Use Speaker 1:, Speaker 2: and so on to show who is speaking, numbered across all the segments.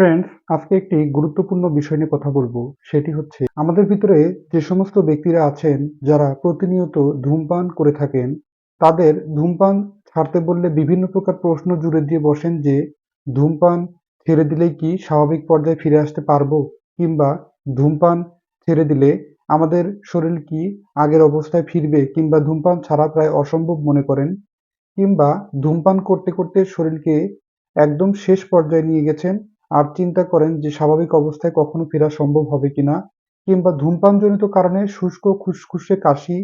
Speaker 1: Friends আজকে একটি গুরুত্বপূর্ণ বিষয় নিয়ে কথা বলব। সেটি হচ্ছে, আমাদের ভিতরে যে সমস্ত ব্যক্তিরা আছেন, যারা প্রতিনিয়ত ধূমপান করে থাকেন, তাদের ধূমপান ছাড়তে বললে বিভিন্ন প্রকার প্রশ্ন জুড়ে দিয়ে বসেন যে, ধূমপান ছেড়ে দিলেই কি স্বাভাবিক পর্যায়ে ফিরে আসতে পারব? কিংবা ধূমপান ছেড়ে দিলে আমাদের শরীর কি আগের অবস্থায় ফিরবে? কিংবা ধূমপান ছাড়া প্রায় অসম্ভব মনে করেন? কিংবা, ধূমপান করতে করতে শরীরকে একদম শেষ পর্যায়ে নিয়ে গেছেন আর চিন্তা করেন যে স্বাভাবিক অবস্থায় কখনো ফেরা সম্ভব হবে কিনা, কিংবা ধূমপানজনিত কারণে শুষ্ক খুসখুসে কাশি,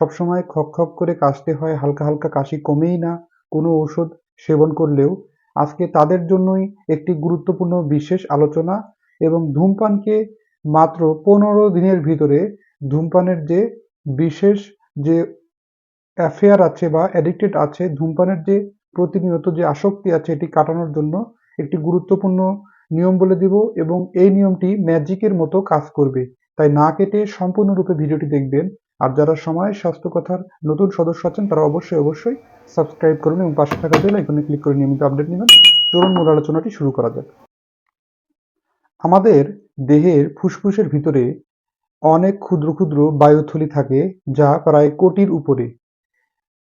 Speaker 1: সবসময় খক খক করে কাশতে হয়, হালকা হালকা কাশি কমেই না, কোনো ঔষধ সেবন করলেও। আজকে তাদের জন্যই একটি গুরুত্বপূর্ণ বিশেষ আলোচনা এবং ধূমপানকে মাত্র পনেরো দিনের ভিতরে ধূমপানের যে বিশেষ যে অ্যাফেয়ার আছে বা অ্যাডিক্টেড আছে, ধূমপানের যে প্রতিনিয়ত যে আসক্তি আছে এটি কাটানোর জন্য একটি গুরুত্বপূর্ণ নিয়ম বলে দিব এবং এই নিয়মটি ম্যাজিকের মতো কাজ করবে। তাই না কেটে সম্পূর্ণরূপে ভিডিওটি দেখবেন। আর যারা সময়, স্বাস্থ্য কথার নতুন সদস্য আছেন, তারা অবশ্যই অবশ্যই সাবস্ক্রাইব করুন এবং পাশে থাকা বেল আইকনে ক্লিক করে নিয়মিত আপডেট নেবেন। চলুন মূল আলোচনাটি শুরু করা যাক। আমাদের দেহের ফুসফুসের ভিতরে অনেক ক্ষুদ্র ক্ষুদ্র বায়ুথলি থাকে যা প্রায় কোটির উপরে।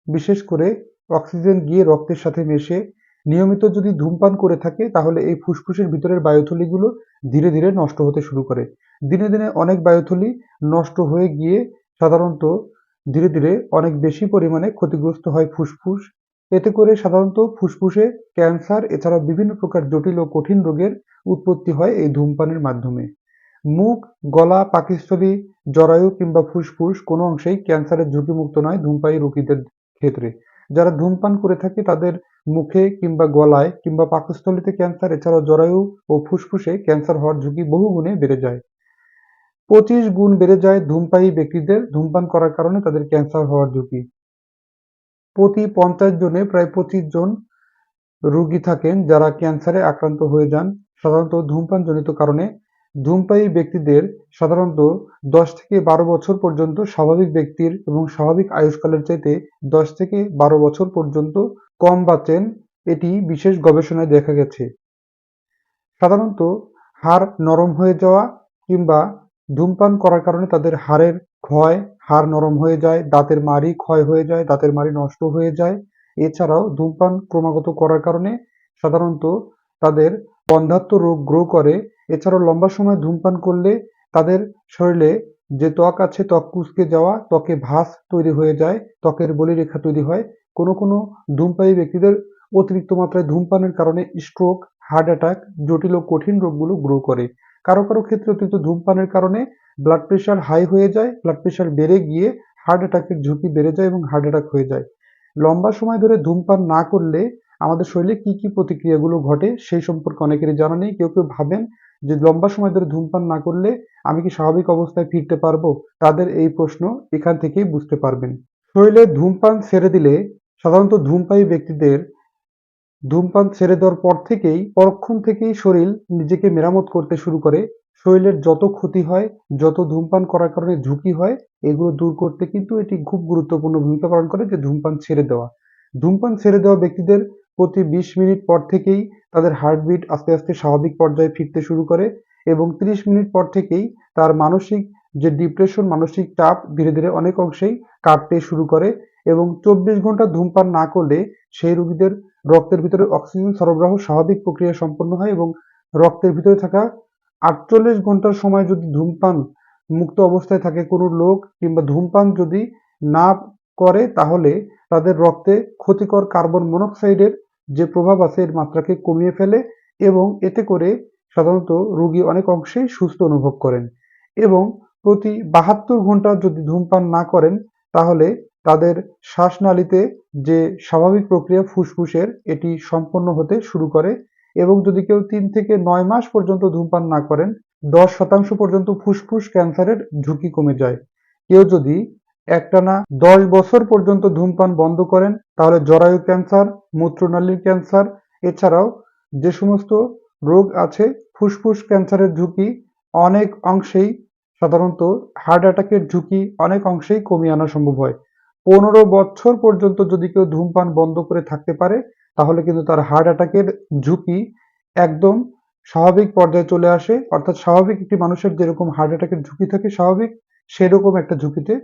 Speaker 1: বিশেষ করে অক্সিজেন গিয়ে রক্তের সাথে মেশে নিয়মিত যদি ধূমপান করে থাকে, তাহলে এই ফুসফুসের ভিতরের বায়ুথলিগুলো ধীরে ধীরে নষ্ট হতে শুরু করে। দিনে দিনে অনেক বায়ুথলি নষ্ট হয়ে গিয়ে সাধারণত ধীরে ধীরে অনেক বেশি পরিমাণে ক্ষতিগ্রস্ত হয় ফুসফুস। এতে করে সাধারণত ফুসফুসে ক্যান্সার এছাড়া বিভিন্ন প্রকার জটিল ও কঠিন রোগের উৎপত্তি হয় এই ধূমপানের মাধ্যমে। মুখ, গলা, পাকস্থলী, জরায়ু কিংবা ফুসফুস কোনো অংশেই ক্যান্সারের ঝুঁকিমুক্ত নয় ধূমপায়ী রোগীদের ক্ষেত্রে। যারা ধূমপান করে থাকে, তাদের মুখে কিংবা গলায় কিংবা পাকস্থলীতে ক্যান্সার, এছাড়াও জরায়ু ও ফুসফুসে ক্যান্সার হওয়ার ঝুঁকি বহু গুণে বেড়ে যায়। পঁচিশ গুণ বেড়ে যায় ধূমপায়ী ব্যক্তিদের ধূমপান করার কারণে তাদের ক্যান্সার হওয়ার ঝুঁকি। প্রতি পঞ্চাশ জনে প্রায় পঁচিশ জন রোগী থাকেন যারা ক্যান্সারে আক্রান্ত হয়ে যান। সাধারণত ধূমপানজনিত কারণে ধূমপায়ী ব্যক্তিদের সাধারণত দশ থেকে বারো বছর পর্যন্ত স্বাভাবিক ব্যক্তির এবং স্বাভাবিক আয়ুষ্কালের চাইতে দশ থেকে বারো বছর পর্যন্ত কম বাঁচেন এটি বিশেষ গবেষণায় দেখা গেছে। সাধারণত হাড় নরম হয়ে যাওয়া কিংবা ধূমপান করার কারণে তাদের হাড়ের ক্ষয়, হাড় নরম হয়ে যায়, দাঁতের মাড়ি ক্ষয় হয়ে যায়, দাঁতের মাড়ি নষ্ট হয়ে যায়। এছাড়াও ধূমপান ক্রমাগত করার কারণে সাধারণত তাদের বন্ধাত্ম রোগ গ্রো করে। এছাড়াও লম্বা সময় ধূমপান করলে তাদের শরীরে যে ত্বক আছে, ত্বক কুঁচকে যাওয়া, ত্বকে ভাঁজ তৈরি হয়ে যায়, ত্বকের বলিরেখা তৈরি হয়। কোনো কোনো ধূমপায়ী ব্যক্তিদের অতিরিক্ত মাত্রায় ধূমপানের কারণে স্ট্রোক হার্ট অ্যাটাক জটিল ও কঠিন রোগগুলো গ্রো করে। কারও কারও ক্ষেত্রে অতিরিক্ত ধূমপানের কারণে ব্লাড প্রেশার হাই হয়ে যায় ব্লাড প্রেশার বেড়ে গিয়ে হার্ট অ্যাটাকের ঝুঁকি বেড়ে যায় এবং হার্ট অ্যাটাক হয়ে যায়। লম্বা সময় ধরে ধূমপান না করলে আমাদের শরীরে কি কি প্রতিক্রিয়াগুলো ঘটে সেই সম্পর্কে অনেকেরই জানা নেই। কেউ কেউ ভাবেন যে লম্বা সময় ধরে ধূমপান না করলে আমি কি স্বাভাবিক অবস্থায় ফিরতে পারব? তাদের এই প্রশ্ন এখান থেকেই বুঝতে পারবেন। শরীরে ধূমপান ছেড়ে দিলে সাধারণত ধূমপায়ী ব্যক্তিদের ধূমপান ছেড়ে দেওয়ার পর থেকেই, পরক্ষণ থেকেই শরীর নিজেকে মেরামত করতে শুরু করে। শরীরের যত ক্ষতি হয়, যত ধূমপান করার কারণে ঝুঁকি হয়, এগুলো দূর করতে কিন্তু এটি খুব গুরুত্বপূর্ণ ভূমিকা পালন করে যে ধূমপান ছেড়ে দেওয়া। ধূমপান ছেড়ে দেওয়া ব্যক্তিদের প্রতি বিশ মিনিট পর থেকেই তাদের হার্টবিট আস্তে আস্তে স্বাভাবিক পর্যায়ে ফিরতে শুরু করে এবং ত্রিশ মিনিট পর থেকেই তার মানসিক যে ডিপ্রেশন, মানসিক চাপ ধীরে ধীরে অনেক অংশেই কাটতে শুরু করে এবং চব্বিশ ঘণ্টা ধূমপান না করলে সেই রোগীদের রক্তের ভিতরে অক্সিজেন সরবরাহ স্বাভাবিক প্রক্রিয়া সম্পন্ন হয় এবং রক্তের ভিতরে থাকা আটচল্লিশ ঘণ্টার সময় যদি ধূমপান মুক্ত অবস্থায় থাকে কোনো লোক কিংবা ধূমপান যদি না করে তাহলে তাদের রক্তে ক্ষতিকর কার্বন মনোক্সাইডের যে প্রভাব আছে এর মাত্রাকে কমিয়ে ফেলে এবং এতে করে সাধারণত রোগী অনেক অংশেই সুস্থ অনুভব করেন এবং প্রতি বাহাত্তর ঘণ্টা যদি ধূমপান না করেন, তাহলে তাদের শ্বাসনালীতে যে স্বাভাবিক প্রক্রিয়া ফুসফুসের, এটি সম্পন্ন হতে শুরু করে এবং যদি কেউ তিন থেকে নয় মাস পর্যন্ত ধূমপান না করেন, দশ শতাংশ পর্যন্ত ফুসফুস ক্যান্সারের ঝুঁকি কমে যায়। কেউ যদি একটানা দশ বছর পর্যন্ত ধূমপান বন্ধ করেন। তাহলে জরায়ু ক্যান্সার, মূত্রনালীর ক্যান্সার, এছাড়াও যে সমস্ত রোগ আছে, ফুসফুস ক্যান্সারের ঝুঁকি অনেক অংশেই, সাধারণত হার্ট অ্যাটাকের ঝুঁকি অনেক অংশেই কমিয়ে আনা সম্ভব হয়। পনেরো বছর পর্যন্ত যদি কেউ ধূমপান বন্ধ করে থাকতে পারে, তাহলে কিন্তু তার হার্ট অ্যাটাকের ঝুঁকি একদম স্বাভাবিক পর্যায়ে চলে আসে। অর্থাৎ স্বাভাবিক একটি মানুষের যেরকম হার্ট অ্যাটাকের ঝুঁকি থাকে, স্বাভাবিক সেরকম একটা ঝুঁকিতে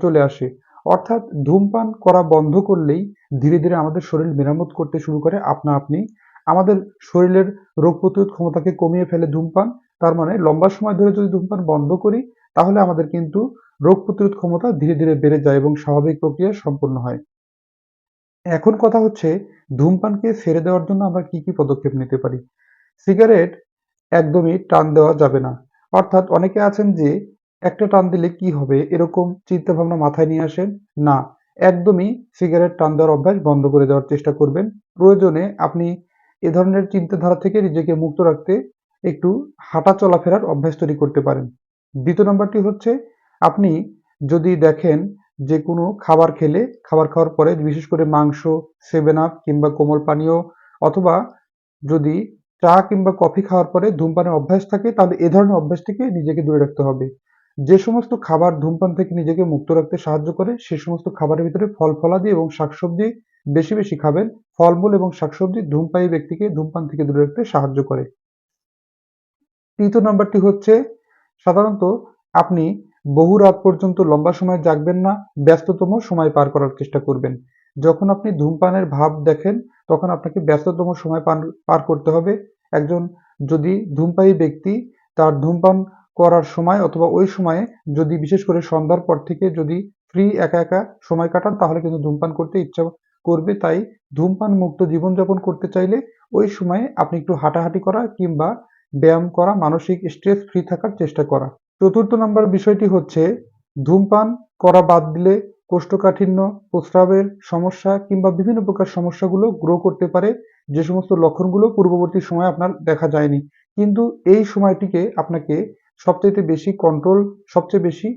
Speaker 1: চলে আসে। অর্থাৎ ধূমপান করা বন্ধ করলেই ধীরে ধীরে আমাদের শরীর মেরামত করতে শুরু করে আপনা আপনি। আমাদের শরীরের রোগ প্রতিরোধ ক্ষমতাকে কমিয়ে ফেলে ধূমপান। তার মানে লম্বা সময় ধরে যদি ধূমপান বন্ধ করি, তাহলে আমাদের কিন্তু রোগ প্রতিরোধ ক্ষমতা ধীরে ধীরে বেড়ে যায় এবং স্বাভাবিক প্রক্রিয়া সম্পন্ন হয়। এখন কথা হচ্ছে, ধূমপানকে ছেড়ে দেওয়ার জন্য আমরা কি কি পদক্ষেপ নিতে পারি? সিগারেট একদমই টান দেওয়া যাবে না। অর্থাৎ অনেকে আছেন যে একটা টান দিলে কি হবে? এরকম চিন্তা ভাবনা মাথায় নিয়ে আসেন? না, একদমই সিগারেট টান দেওয়ার অভ্যাস বন্ধ করে দেওয়ার চেষ্টা করবেন। প্রয়োজনে আপনি এ ধরনের চিন্তাধারা থেকে নিজেকে মুক্ত রাখতে একটু হাঁটা চলাফেরার অভ্যাস তৈরি করতে পারেন। দ্বিতীয় নম্বরটি হচ্ছে, আপনি যদি দেখেন যে কোনো খাবার খেলে, খাবার খাওয়ার পরে বিশেষ করে মাংস সেভেন আপ কিংবা কোমল পানীয় অথবা যদি চা কিংবা কফি খাওয়ার পরে ধূমপানের অভ্যাস থাকে, তাহলে এ ধরনের অভ্যাস থেকে নিজেকে দূরে রাখতে হবে। যে সমস্ত খাবার ধূমপান থেকে নিজেকে মুক্ত রাখতে সাহায্য করে সে সমস্ত খাবারের ভিতরে ফল, ফলাদি এবং শাকসবজি বেশি বেশি খাবেন। ফলমূল এবং শাকসবজি ধূমপায়ী ব্যক্তিকে ধূমপান থেকে দূরে রাখতে সাহায্য করে। তৃতীয় নম্বরটি হচ্ছে, সাধারণত আপনি বহু রাত পর্যন্ত লম্বা সময় জাগবেন না, ব্যস্ততম সময় পার করার চেষ্টা করবেন। যখন আপনি ধূমপানের ভাব দেখেন, তখন আপনাকে ব্যস্ততম সময় পার করতে হবে। একজন যদি ধূমপায়ী ব্যক্তি, তার ধূমপান করার সময় অথবা ওই সময়ে যদি, বিশেষ করে সন্ধ্যার পর থেকে যদি ফ্রি একা একা সময় কাটান, তাহলে কিন্তু ধূমপান করতে ইচ্ছা করবে। তাই ধূমপান মুক্ত জীবনযাপন করতে চাইলে ওই সময়ে আপনি একটু হাঁটাহাঁটি করা কিংবা ব্যায়াম করা, মানসিক স্ট্রেস ফ্রি থাকার চেষ্টা করা। চতুর্থ নম্বর বিষয়টি হচ্ছে, ধূমপান করা বাদ দিলে কোষ্ঠকাঠিন্য, প্রস্রাবের সমস্যা কিংবা বিভিন্ন প্রকার সমস্যাগুলো গ্রো করতে পারে। যে সমস্ত লক্ষণগুলো পূর্ববর্তী সময়ে আপনার দেখা যায়নি। কিন্তু এই সময়টিকে আপনাকে সবচেয়ে বেশি কন্ট্রোল সবচেয়ে বেশি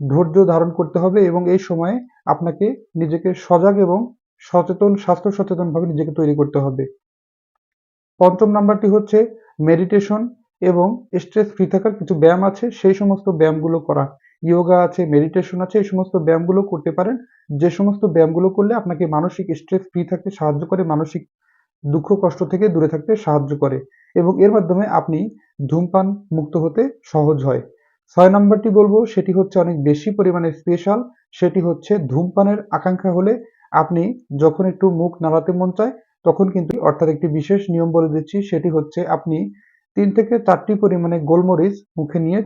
Speaker 1: ধৈর্য ধারণ করতে হবে এবং এই সময়ে আপনাকে নিজেকে সজাগ এবং সচেতন, স্বাস্থ্য সচেতনভাবে নিজেকে তৈরি করতে হবে। পঞ্চম নাম্বারটি হচ্ছে মেডিটেশন এবং স্ট্রেস ফ্রি থাকার কিছু ব্যায়াম আছে। সেই সমস্ত ব্যায়ামগুলো করা। ইয়োগা আছে মেডিটেশন আছে, এই সমস্ত ব্যায়ামগুলো করতে পারেন। যে সমস্ত ব্যায়ামগুলো করলে আপনাকে মানসিক স্ট্রেস ফ্রি থাকতে সাহায্য করে, মানসিক দুঃখ, কষ্ট থেকে দূরে থাকতে সাহায্য করে এবং এর মাধ্যমে আপনি ধূমপান মুক্ত হতে সহজ হয়। ছয় নম্বরটি বলব, সেটি হচ্ছে অনেক বেশি পরিমাণে স্পেশাল সেটি হচ্ছে ধূমপানের আকাঙ্ক্ষা হলে আপনি যখন একটু মুখ নাড়াতে মন চায়, তখন কিন্তু অর্থাৎ একটি বিশেষ নিয়ম বলে দিচ্ছি, সেটি হচ্ছে আপনি তিন থেকে চারটি পরিমাণে গোলমরিচ মুখে নিয়ে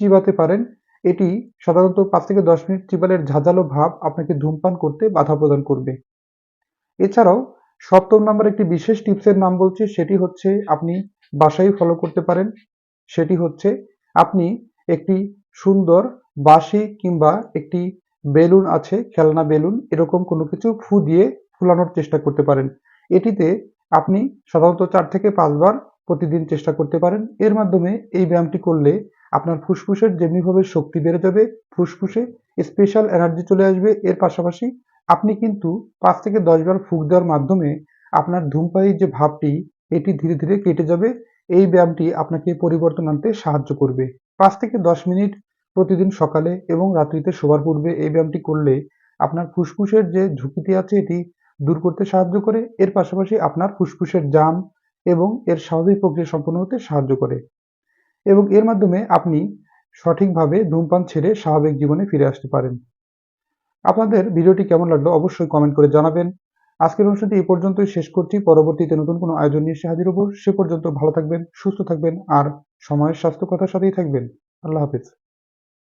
Speaker 1: চিবাতে পারেন। এটি সাধারণত পাঁচ থেকে দশ মিনিট চিবালের ঝাঁঝালো ভাব আপনাকে ধূমপান করতে বাধা প্রদান করবে। এছাড়াও সপ্তম নম্বর একটি বিশেষ টিপসের নাম বলছি, সেটি হচ্ছে আপনি বাসায় ফলো করতে পারেন। সেটি হচ্ছে আপনি একটি সুন্দর বাঁশি কিংবা একটি বেলুন আছে, খেলনা বেলুন, এরকম কোনো কিছু ফু দিয়ে ফুলানোর চেষ্টা করতে পারেন। এটিতে আপনি সাধারণত চার থেকে পাঁচবার প্রতিদিন চেষ্টা করতে পারেন। এর মাধ্যমে এই ব্যায়ামটি করলে আপনার ফুসফুসের যেমনিভাবে শক্তি বেড়ে যাবে, ফুসফুসে স্পেশাল এনার্জি চলে আসবে। এর পাশাপাশি আপনি কিন্তু পাঁচ থেকে দশবার ফুক দেওয়ার মাধ্যমে আপনার ধূমপায়ী যে ভাবটি এটি ধীরে ধীরে কেটে যাবে। এই ব্যায়ামটি আপনাকে পরিবর্তন আনতে সাহায্য করবে। পাঁচ থেকে দশ মিনিট প্রতিদিন সকালে এবং রাত্রিতে শোবার পূর্বে এই ব্যায়ামটি করলে আপনার ফুসফুসের যে ঝুঁকিটি আছে, এটি দূর করতে সাহায্য করে। এর পাশাপাশি আপনার ফুসফুসের জাম এবং এর স্বাভাবিক প্রক্রিয়া সম্পন্ন হতে সাহায্য করে। এবং এর মাধ্যমে আপনি সঠিকভাবে ধূমপান ছেড়ে স্বাভাবিক জীবনে ফিরে আসতে পারেন। আপনাদের ভিডিওটি কেমন লাগল অবশ্যই কমেন্ট করে জানাবেন। আজকের অনুষ্ঠানটি এ পর্যন্তই। শেষ করছি। পরবর্তীতে নতুন কোনো আয়োজন নিয়ে এসে হাজির হব। সে পর্যন্ত ভালো থাকবেন, সুস্থ থাকবেন, আর সময়ের স্বাস্থ্য কথার সাথেই থাকবেন। আল্লাহ হাফিজ।